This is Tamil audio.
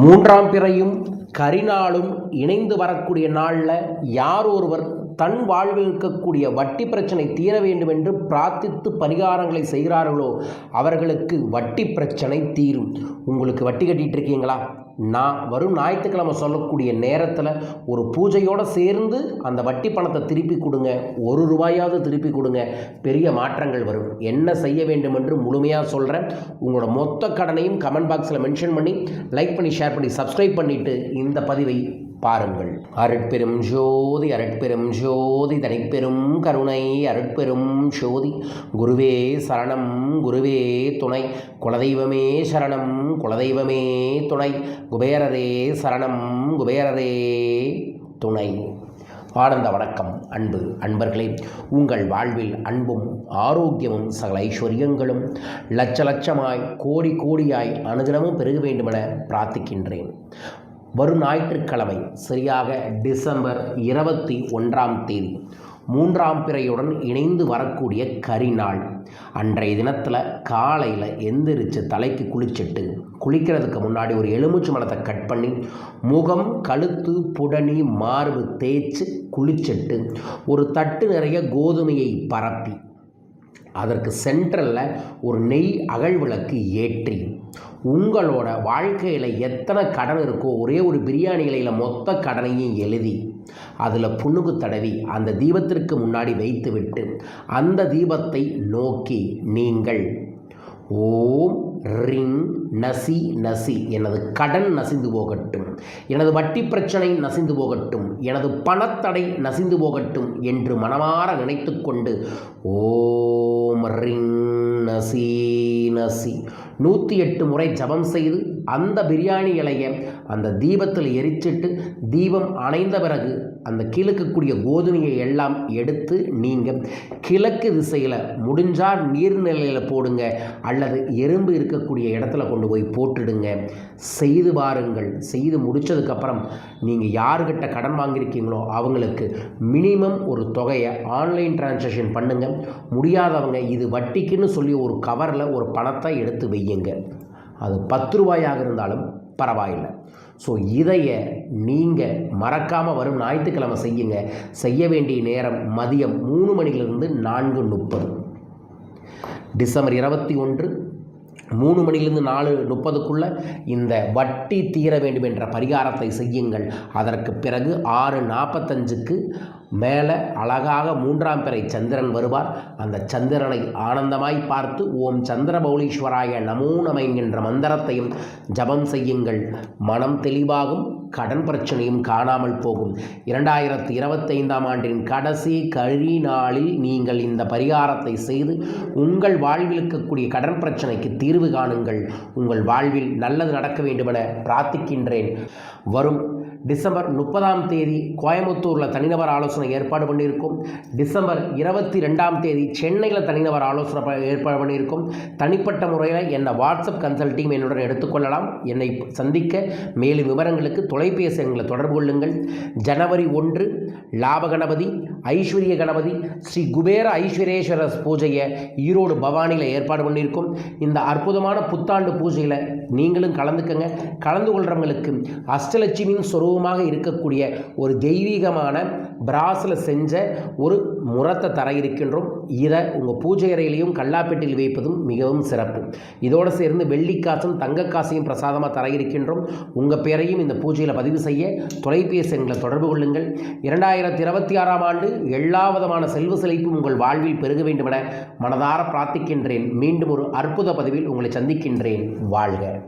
மூன்றாம் பிறையும் கரிநாளும் இணைந்து வரக்கூடிய நாளில் யார் ஒருவர் தன் வாழ்வில் இருக்கக்கூடிய வட்டி பிரச்சனை தீர வேண்டும் என்று பிரார்த்தித்து பரிகாரங்களை செய்கிறார்களோ அவர்களுக்கு வட்டி பிரச்சனை தீரும். உங்களுக்கு வட்டி கட்டிகிட்டு இருக்கீங்களா? நான் வரும் ஞாயிற்றுக்கிழமை சொல்லக்கூடிய நேரத்தில் ஒரு பூஜையோடு சேர்ந்து அந்த வட்டி பணத்தை திருப்பி கொடுங்க. ஒரு ரூபாயாவது திருப்பி கொடுங்க. பெரிய மாற்றங்கள் வரும். என்ன செய்ய வேண்டும் என்று முழுமையாக சொல்கிறேன் உங்களோட மொத்த கடனையும் கமெண்ட் பாக்ஸில் மென்ஷன் பண்ணி லைக் பண்ணி ஷேர் பண்ணி சப்ஸ்கிரைப் பண்ணிவிட்டு இந்த பதிவை பாருங்கள். அருட்பெரும் ஜோதி அருட்பெரும் ஜோதி தனிப்பெரும் கருணை அருட்பெரும் ஜோதி. குருவே சரணம் குருவே துணை. குலதெய்வமே சரணம் குலதெய்வமே துணை. குபேரரே சரணம் குபேரரே துணை. ஆனந்த வணக்கம் அன்பு அன்பர்களே. உங்கள் வாழ்வில் அன்பும் ஆரோக்கியமும் சகல ஐஸ்வர்யங்களும் லட்ச லட்சமாய் கோடி கோடியாய் அனுதினமும் பெருக வேண்டுமென பிரார்த்திக்கின்றேன். வரும் ஞாயிற்றுக்கிழமை சரியாக டிசம்பர் இருபத்தி ஒன்றாம் தேதி மூன்றாம் பிறையுடன் இணைந்து வரக்கூடிய கரிநாள் அன்றைய தினத்தில் காலையில் எந்திரிச்சு தலைக்கு குளிச்சுட்டு குளிக்கிறதுக்கு முன்னாடி ஒரு எலுமிச்சு மலத்தை கட் பண்ணி முகம் கழுத்து புடனி மார்பு தேய்ச்சி குளிச்சுட்டு ஒரு தட்டு நிறைய கோதுமையை பரப்பி அதற்கு சென்ட்ரலில் ஒரு நெய் அகழ்விளக்கு ஏற்றி உங்களோட வாழ்க்கையில் எத்தனை கடன் இருக்கோ ஒரே ஒரு பிரியாணி இலையில் மொத்த கடனையும் எழுதி அதில் புண்ணுக்கு தடவி அந்த தீபத்திற்கு முன்னாடி வைத்துவிட்டு அந்த தீபத்தை நோக்கி நீங்கள் ஓம் ரிங் நசி நசி. எனது கடன் நசிந்து போகட்டும். எனது வட்டி பிரச்சனை நசிந்து போகட்டும். எனது பணத்தடை நசிந்து போகட்டும் என்று மனமாற நினைத்து கொண்டு ஓம் ரிங் நசி நசி. நூற்றி எட்டு முறை ஜபம் செய்து அந்த பிரியாணி இலையை அந்த தீபத்தில் எரிச்சிட்டு தீபம் அணைந்த பிறகு அந்த கிழக்கக்கூடிய கோதுமையை எல்லாம் எடுத்து நீங்கள் கிழக்கு திசையில் முடிஞ்சால் நீர்நிலையில் போடுங்க அல்லது எறும்பு இருக்கக்கூடிய இடத்துல கொண்டு போய் போட்டுடுங்க. செய்து பாருங்கள். செய்து முடித்ததுக்கப்புறம் நீங்கள் யாருக்கிட்ட கடன் வாங்கியிருக்கீங்களோ அவங்களுக்கு மினிமம் ஒரு தொகையை ஆன்லைன் டிரான்சாக்ஷன் பண்ணுங்கள் முடியாதவங்க இது வட்டிக்குன்னு சொல்லி ஒரு கவரில் ஒரு பணத்தை எடுத்து வையுங்க. அது பத்து ரூபாயாக இருந்தாலும் பரவாயில்லை. ஸோ இதைய நீங்கள் மறக்காமல் வரும் ஞாயிற்றுக்கிழமை செய்யுங்க. செய்ய வேண்டிய நேரம் மதியம் மூணு மணிலிருந்து நான்கு முப்பது. டிசம்பர் இருபத்தி ஒன்று மூணு மணிலிருந்து நாலு முப்பதுக்குள்ளே இந்த வட்டி தீர வேண்டும் என்ற பரிகாரத்தை செய்யுங்கள். அதற்கு பிறகு ஆறு நாற்பத்தஞ்சுக்கு மேலே அழகாக மூன்றாம் பிறை சந்திரன் வருவார். அந்த சந்திரனை ஆனந்தமாய் பார்த்து ஓம் சந்திரபௌலீஸ்வராய நமோ நம என்கின்ற மந்திரத்தையும் ஜபம் செய்யுங்கள். மனம் தெளிவாகும். கடன் பிரச்சனையும் காணாமல் போகும். இரண்டாயிரத்தி இருபத்தைந்தாம் ஆண்டின் கடைசி கழி நாளில் நீங்கள் இந்த பரிகாரத்தை செய்து உங்கள் வாழ்வில் இருக்கக்கூடிய கடன் பிரச்சனைக்கு தீர்வு காணுங்கள். உங்கள் வாழ்வில் நல்லது நடக்க வேண்டுமென பிரார்த்திக்கின்றேன். வரும் டிசம்பர் முப்பதாம் தேதி கோயம்புத்தூரில் தனிநபர் ஆலோசனை ஏற்பாடு பண்ணியிருக்கும். டிசம்பர் இருபத்தி ரெண்டாம் தேதி சென்னையில் தனிநபர் ஆலோசனை ஏற்பாடு பண்ணியிருக்கும். தனிப்பட்ட முறையில் என்னை வாட்ஸ்அப் கன்சல்ட்டிங் என்னுடன் எடுத்துக்கொள்ளலாம். என்னை சந்திக்க மேலும் விவரங்களுக்கு தொலைபேசி எங்களை தொடர்பு கொள்ளுங்கள். ஜனவரி ஒன்று லாப கணபதி ஐஸ்வர்ய கணபதி ஸ்ரீ குபேர ஐஸ்வரேஸ்வரர் பூஜையை ஈரோடு பவானியில் ஏற்பாடு பண்ணியிருக்கும். இந்த அற்புதமான புத்தாண்டு பூஜையில் நீங்களும் கலந்துக்கங்க. கலந்து கொள்கிறவங்களுக்கு அஷ்டலட்சுமியின் சொரூபமாக இருக்கக்கூடிய ஒரு தெய்வீகமான பிராஸில் செஞ்ச ஒரு முரத்தை தர இருக்கின்றோம். இதை உங்கள் பூஜை அறையிலையும் கல்லாப்பெட்டியில் வைப்பதும் மிகவும் சிறப்பு. இதோடு சேர்ந்து வெள்ளிக்காசும் தங்கக்காசையும் பிரசாதமாக தர இருக்கின்றோம். உங்கள் பேரையும் இந்த பூஜையில் பதிவு செய்ய தொலைபேசி எங்களை தொடர்பு கொள்ளுங்கள். இரண்டாயிரத்தி இருபத்தி ஆறாம் ஆண்டு எல்லா விதமான செல்வ செழிப்பும் உங்கள் வாழ்வில் பெருக வேண்டுமென மனதார பிரார்த்திக்கின்றேன். மீண்டும் ஒரு அற்புத பதிவில் உங்களை சந்திக்கின்றேன். வாழ்க.